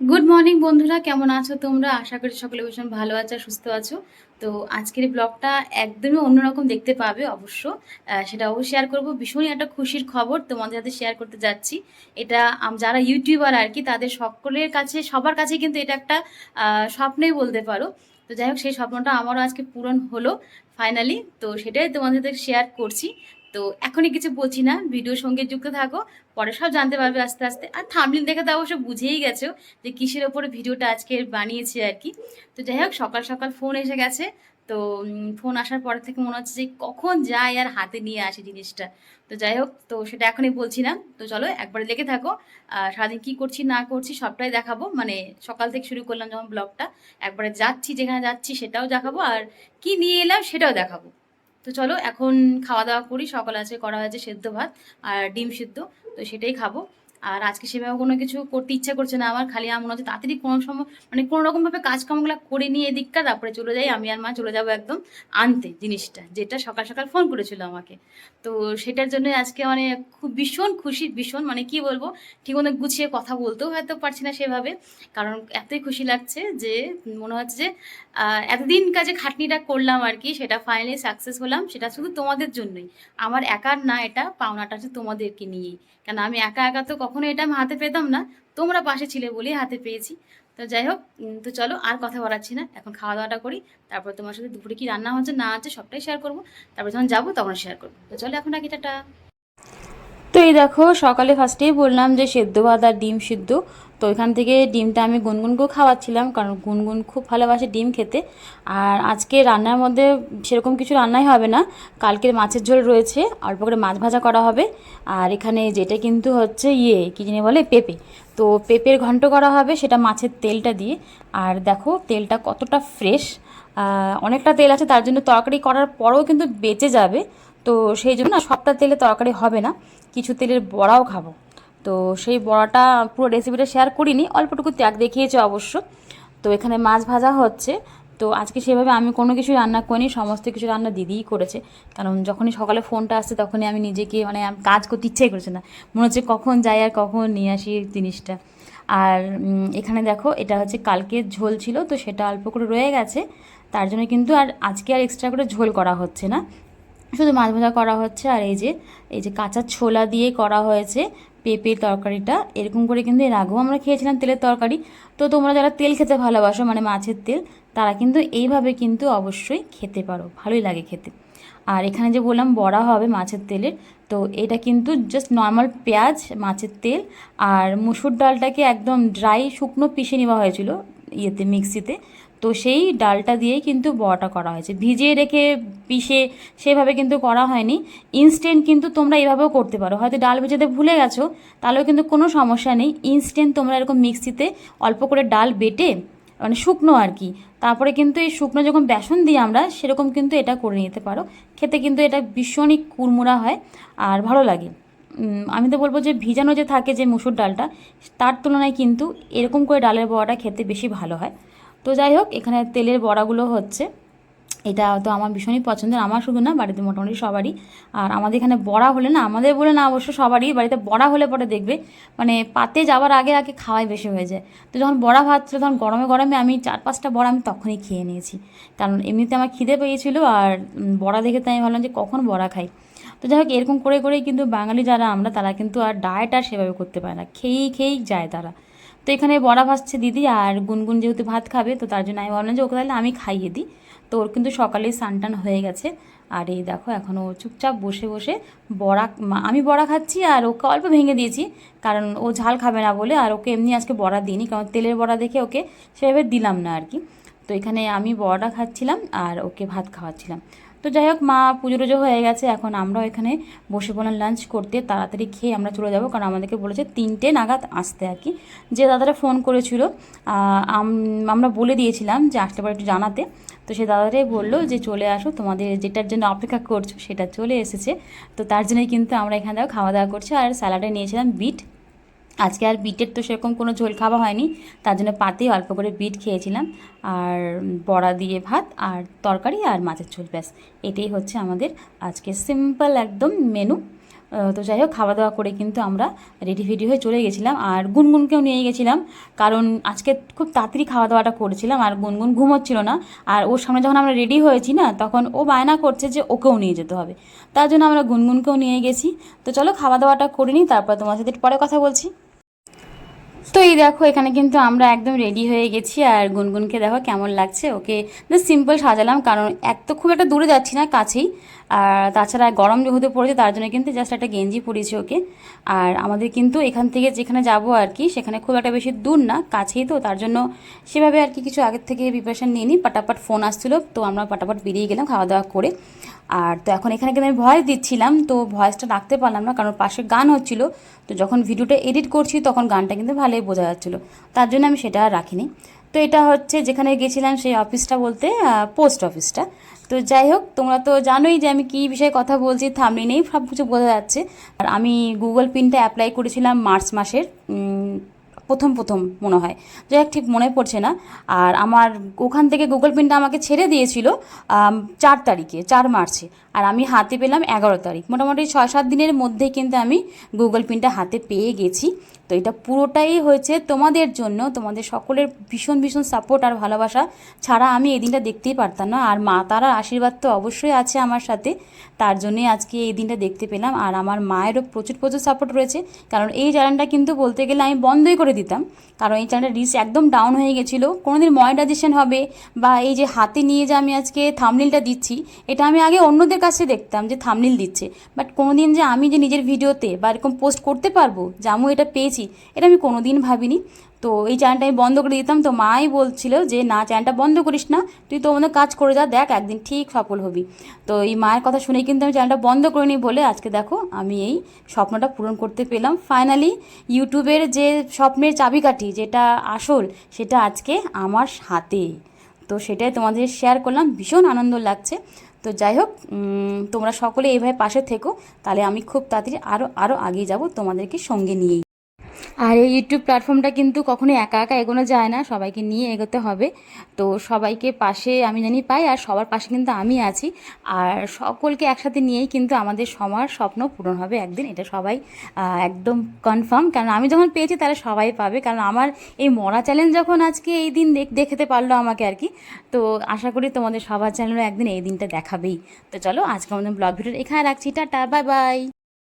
Good morning বন্ধুরা। কেমন আছো তোমরা? আশা করি সকলে ভীষণ ভালো আছো সুস্থ আছো। তো আজকের ব্লগটা একদমই অন্যরকম দেখতে পাবে অবশ্য। সেটা অবশ্যই শেয়ার করব। ভীষণই একটা খুশির খবর তোমাদের সাথে শেয়ার করতে যাচ্ছি। এটা যারা ইউটিউবার আর কি, তাদের সকলের কাছে, সবার কাছে কিন্তু এটা একটা স্বপ্নই বলতে পারো। তো যাই হোক, সেই স্বপ্নটা আমারও আজকে পূরণ হলো ফাইনালি তো সেটাই তোমাদের সাথে শেয়ার করছি। তো এখনই কিছু বলছি না ভিডিওর সঙ্গে যুক্ত থাকো, পরে সব জানতে পারবে আস্তে আস্তে। আর থামলিন দেখে তো অবশ্য বুঝেই গেছো যে কিসের ওপরে ভিডিওটা আজকে বানিয়েছি আর কি। তো যাই হোক, সকাল সকাল ফোন এসে গেছে। তো ফোন আসার পর থেকে মনে হচ্ছে যে কখন যাই আর হাতে নিয়ে আসি জিনিসটা। তো যাই হোক, তো সেটা এখনই বলছি না। তো চলো একবারে লেগে থাকো আর সারাদিন কী করছি, না করছি সবটাই দেখাবো। মানে সকাল থেকে শুরু করলাম যখন ব্লগটা একবারে যাচ্ছি যেখানে যাচ্ছি সেটাও দেখাবো, আর কি নিয়ে এলাম সেটাও দেখাবো। তো চলো এখন খাওয়া দাওয়া করি, সকাল আছে করা হয়েছে সেদ্ধ ভাত আর ডিম সেদ্ধ, তো সেটাই খাব। আর আজকে সেভাবে কোনো কিছু করতে ইচ্ছা করছে না আমার, খালি আমার মনে হচ্ছে তাড়াতাড়ি কোনো সময় মানে কোনো রকমভাবে কাজকামগুলো করে নিয়ে এদিকটা তারপরে চলে যাই, আমি আর মা চলে যাব একদম আনতে জিনিসটা, যেটা সকাল সকাল ফোন করেছিল আমাকে। তো সেটার জন্য আজকে মানে খুব ভীষণ খুশি, ভীষণ মানে কি বলব, ঠিক মতো গুছিয়ে কথা বলতেও হয়তো পারছি না সেভাবে, কারণ এতই খুশি লাগছে যে, মনে হচ্ছে যে এতদিন কাজে খাটনিটা করলাম আর কি, সেটা ফাইনালি সাকসেস হলাম, সেটা শুধু তোমাদের জন্যই। আমার একার না, এটা পাওনাটা হচ্ছে তোমাদেরকে নিয়েই। কেন আমি একা একা তো কখনো এটা আমি হাতে পেতাম না। তোমরা পাশে ছিলে বলেই হাতে পেয়েছি। তো যাই হোক তো চলো আর কথা বলাচ্ছি না। এখন খাওয়া দাওয়াটা করি, তারপর তোমার সাথে দুপুরে কি রান্না হচ্ছে না আছে সবটাই শেয়ার করব। তারপর যখন যাব তখন শেয়ার করব। তো চলো এখন রাখি, টাটা। তো এই দেখো, সকালে ফার্স্টেই বললাম যে সেদ্ধ ভাত আর ডিম সিদ্ধ। তো এখান থেকে ডিমটা আমি গুনগুনকেও খাওয়াচ্ছিলাম, কারণ গুনগুন খুব ভালোবাসে ডিম খেতে। আর আজকে রান্নার মধ্যে সেরকম কিছু রান্নাই হবে না, কালকের মাছের ঝোল রয়েছে, অল্প করে মাছ ভাজা করা হবে। আর এখানে যেটা কিন্তু হচ্ছে ইয়ে কী জানি বলে, পেঁপে। তো পেঁপের ঘন্ট করা হবে সেটা মাছের তেলটা দিয়ে। আর দেখো, তেলটা কতটা ফ্রেশ। অনেকটা তেল আছে, তার জন্য তরকারি করার পরেও কিন্তু বেঁচে যাবে। তো সেই জন্য সবটা তেলে তরকারি হবে না। কিছু তেলের বড়াও খাব। তো সেই বড়াটা পুরো রেসিপিটা শেয়ার করিনি, অল্পটুকু ত্যাগ দেখিয়েছে অবশ্য। তো এখানে মাছ ভাজা হচ্ছে। তো আজকে সেভাবে আমি কোনো কিছু রান্না করিনি, সমস্ত কিছু রান্না দিদিই করেছে। কারণ যখনই সকালে ফোনটা আসছে তখনই আমি নিজেকে মানে কাজ করতে ইচ্ছাই করছে না। মনে হচ্ছে কখন যাই আর কখন নিয়ে আসি জিনিসটা। আর এখানে দেখো, এটা হচ্ছে কালকের ঝোল ছিল, তো সেটা অল্প করে রয়ে গেছে। তার জন্য কিন্তু আর আজকে আর এক্সট্রা করে ঝোল করা হচ্ছে না। শুধু মাছ ভাজা করা হচ্ছে আর এই যে এই যে কাঁচা ছোলা দিয়ে করা হয়েছে পেঁপের তরকারিটা। এরকম করে কিন্তু এর আগেও আমরা খেয়েছিলাম তেলের তরকারি। তো তোমরা যারা তেল খেতে ভালোবাসো মানে মাছের তেল, তারা কিন্তু এইভাবে কিন্তু অবশ্যই খেতে পারো। ভালোই লাগে খেতে। আর এখানে যে বললাম বড়া হবে মাছের তেলের, তো এটা কিন্তু জাস্ট নর্মাল পেঁয়াজ, মাছের তেল আর মুসুর ডালটাকে একদম ড্রাই শুকনো পিষে নেওয়া হয়েছিল ইয়েতে, মিক্সিতে। তো সেই ডালটা দিয়েই কিন্তু বড়াটা করা হয়েছে। ভিজিয়ে রেখে, পিষে সেভাবে কিন্তু করা হয়নি। ইনস্ট্যান্ট কিন্তু তোমরা এভাবেও করতে পারো। হয়তো ডাল ভেজাতে ভুলে গেছো, তাহলেও কিন্তু কোনো সমস্যা নেই। ইনস্ট্যান্ট তোমরা এরকম মিক্সিতে অল্প করে ডাল বেটে মানে শুকনো আর কি, তারপরে কিন্তু এই শুকনো যখন বেসন দিই আমরা, সেরকম কিন্তু এটা করে নিতে পারো। খেতে কিন্তু এটা ভীষণই কুড়মুড়া হয় আর ভালো লাগে। আমি তো বলব যে ভিজানো যে থাকে যে মুসুর ডালটা, তার তুলনায় কিন্তু এরকম করে ডালের বড়াটা খেতে বেশি ভালো হয়। তো যাই হোক, এখানে তেলের বড়াগুলো হচ্ছে। এটা তো আমার ভীষণই পছন্দের, আমার শুধু না, বাড়িতে মোটামুটি সবারই। আর আমাদের এখানে বড়া হলে না, আমাদের বলে না অবশ্য সবারই, বাড়িতে বড়া হলে পরে দেখবে মানে পাতে যাওয়ার আগে আগে খাওয়াই বেশি হয়ে যায়। তো যখন বড়া ভাত ছিল, তখন গরমে গরমে আমি চার পাঁচটা বড়া আমি তখনই খেয়ে নিয়েছি। কারণ এমনিতে আমার খিদে পেয়েছিল, আর বড়া দেখে তো আমি ভাবলাম যে কখন বড়া খাই। তো যাই হোক, এরকম করে করেই কিন্তু বাঙালি যারা আমরা, তারা কিন্তু আর ডায়েট আর সেভাবে করতে পারে না। খেয়েই খেয়েই যায় তারা। তো এখানে বড়া ভাসছে দিদি আর গুনগুন যেহেতু ভাত খাবে, তো তার জন্য আমি ভাবলাম যে ওকে তাহলে আমি খাইয়ে দিই। তো ওর কিন্তু সকালেই সানটান হয়ে গেছে। আর এই দেখো এখনও চুপচাপ বসে বসে বড়া আমি বড়া খাচ্ছি আর ওকে অল্প ভেঙে দিয়েছি, কারণ ও ঝাল খাবে না বলে আর ওকে এমনি আজকে বড়া দিইনি, কারণ তেলের বড়া দেখে ওকে সেভাবে দিলাম না আর কি। তো এখানে আমি বড়াটা খাচ্ছিলাম আর ওকে ভাত খাওয়াচ্ছিলাম। তো যাই হোক, মা পুজো টুজো হয়ে গেছে, এখন আমরাও এখানে বসে পড়লাম লাঞ্চ করতে। তাড়াতাড়ি খেয়ে আমরা চলে যাব, কারণ আমাদেরকে বলেছে তিনটে নাগাদ আসতে আর কি। যে দাদারা ফোন করেছিল আমরা বলে দিয়েছিলাম যে আসতে পারে একটু জানাতে। তো সে দাদাটাই বলল যে চলে আসো, তোমাদের যেটার জন্য অপেক্ষা করছ সেটা চলে এসেছে। তো তার জন্যই কিন্তু আমরা এখানে দেখো খাওয়া দাওয়া করছি। আর স্যালাডে নিয়েছিলাম বিট। আজকে আর বিটের তো সেরকম কোনো ঝোল খাওয়া হয়নি, তার জন্য পাতেই অল্প করে বিট খেয়েছিলাম, আর বড়া দিয়ে ভাত, আর তরকারি, আর মাছের ঝোল, ব্যাস। এটাই হচ্ছে আমাদের আজকে সিম্পল একদম মেনু। তো যাই হোক, খাওয়া দাওয়া করে কিন্তু আমরা রেডি ফেডি হয়ে চলে গেছিলাম, আর গুনগুনকেও নিয়ে গেছিলাম, কারণ আজকে খুব তাড়াতাড়ি খাওয়া দাওয়াটা করেছিলাম, আর গুনগুন ঘুমোচ্ছিল না, আর ওর সামনে যখন আমরা রেডি হয়েছি না, তখন ও বায়না করছে যে ওকেও নিয়ে যেতে হবে। তার জন্য আমরা গুনগুনকেও নিয়ে গেছি। তো চলো, খাওয়া দাওয়াটা করে নিই, তারপর তোমার সাথে পরে কথা বলছি। তো এই দেখো, এখানে কিন্তু আমরা একদম রেডি হয়ে গেছি। আর গুনগুনকে দেখো কেমন লাগছে, ওকে সিম্পল সাজালাম, কারণ এক তো খুব একটা দূরে যাচ্ছি না, কাছেই। আর তাছাড়া গরম যেহেতু পড়েছে, তার জন্য কিন্তু জাস্ট একটা গেঞ্জি পরিয়েছি ওকে। আর আমাদের কিন্তু এখান থেকে যেখানে যাব আর কি, সেখানে খুব একটা বেশি দূর না, কাছেই তো, তার জন্য সেভাবে আর কি কিছু আগের থেকে প্রিপারেশন নিয়ে নিই পাটাপাট ফোন আসছিল, তো আমরা পাটাপাট বেরিয়ে গেলাম খাওয়া দাওয়া করে। আর তো এখন এখানে কিন্তু আমি ভয়েস দিচ্ছিলাম, তো ভয়েসটা রাখতে পারলাম না, কারণ পাশে গান হচ্ছিল, তো যখন ভিডিওটা এডিট করছি, তখন গানটা কিন্তু ভালোই বোঝা যাচ্ছিল, তার জন্য আমি সেটা আর রাখিনি। তো এটা হচ্ছে যেখানে গেছিলাম সেই অফিসটা বলতে পোস্ট অফিসটা। তো যাই হোক, তোমরা তো জানোই যে আমি কী বিষয়ে কথা বলছি থামলি নেই সব কিছু বোঝা যাচ্ছে। আর আমি গুগল পিনটা অ্যাপ্লাই করেছিলাম মার্চ মাসের প্রথম প্রথম মনে হয়। যাই হোক, ঠিক মনে পড়ছে না। আর আমার ওখান থেকে গুগল পিনটা আমাকে ছেড়ে দিয়েছিল চার তারিখে, চার মার্চে। আর আমি হাতে পেলাম এগারো তারিখ। মোটামুটি ছয় সাত দিনের মধ্যেই কিন্তু আমি গুগল পিনটা হাতে পেয়ে গেছি। তো এটা পুরোটাই হয়েছে তোমাদের জন্য, তোমাদের সকলের ভীষণ ভীষণ সাপোর্ট আর ভালোবাসা ছাড়া আমি এই দিনটা দেখতেই পারতাম না। আর মা তারার আশীর্বাদ তো অবশ্যই আছে আমার সাথে, তার জন্যই আজকে এই দিনটা দেখতে পেলাম। আর আমার মায়েরও প্রচুর প্রচুর সাপোর্ট রয়েছে, কারণ এই চ্যানেলটা কিন্তু বলতে গেলে আমি বন্ধই করে দিতাম। কারণ এই চ্যানেলটা রিচ একদম ডাউন হয়ে গেছিল। কোনোদিন মনিটাইজেশন হবে বা এই যে হাতে নিয়ে যে আমি আজকে থামনিলটা দিচ্ছি, এটা আমি আগে অন্যদের কাছে দেখতাম যে থামনিল দিচ্ছে। বাট কোনোদিন যে আমি যে নিজের ভিডিওতে বা এরকম পোস্ট করতে পারব, যে আমি এটা পেয়েছি এটা আমি কোনো দিন ভাবিনি। তো এই চ্যানেলটা আমি বন্ধ করে দিতাম। তো মাই বলছিল যে, না, চ্যানেলটা বন্ধ করিস না। তুই তো আমাদের কাজ করে যা, দেখ একদিন ঠিক সফল হবি। তো এই মায়ের কথা শুনেই কিন্তু আমি চ্যানেলটা বন্ধ করিনি বলে আজকে দেখো আমি এই স্বপ্নটা পূরণ করতে পেলাম। ফাইনালি ইউটিউবের যে স্বপ্নের চাবিকাঠি, যেটা আসল, সেটা আজকে আমার হাতে। তো সেটাই তোমাদের শেয়ার করলাম। ভীষণ আনন্দ লাগছে। তো যাই হোক তোমরা সকলে এইভাবে পাশে থেকো। তাহলে আমি খুব তাড়াতাড়ি আরও আরও আগিয়ে যাব তোমাদেরকে সঙ্গে নিয়েই। আর এই ইউটিউব প্ল্যাটফর্মটা কিন্তু কখনো একা একা এগোনো যায় না, সবাইকে নিয়ে এগোতে হবে। তো সবাইকে পাশে আমি জানি পাই আর সবার পাশে কিন্তু আমি আছি। আর সকলকে একসাথে নিয়েই কিন্তু আমাদের সবার স্বপ্ন পূরণ হবে একদিন, এটা সবাই একদম কনফার্ম কারণ আমি যখন পেয়েছি তাহলে সবাই পাবে। কারণ আমার এই মরা চ্যালেঞ্জ যখন আজকে এই দিন দেখ, দেখতে পারল আমাকে আর কি। তো আশা করি তোমাদের সবার চ্যানেলও একদিন এই দিনটা দেখাবেই। তো চলো আজকে আমাদের ব্লগ ভিডিও এখানে রাখছি। Tata bye bye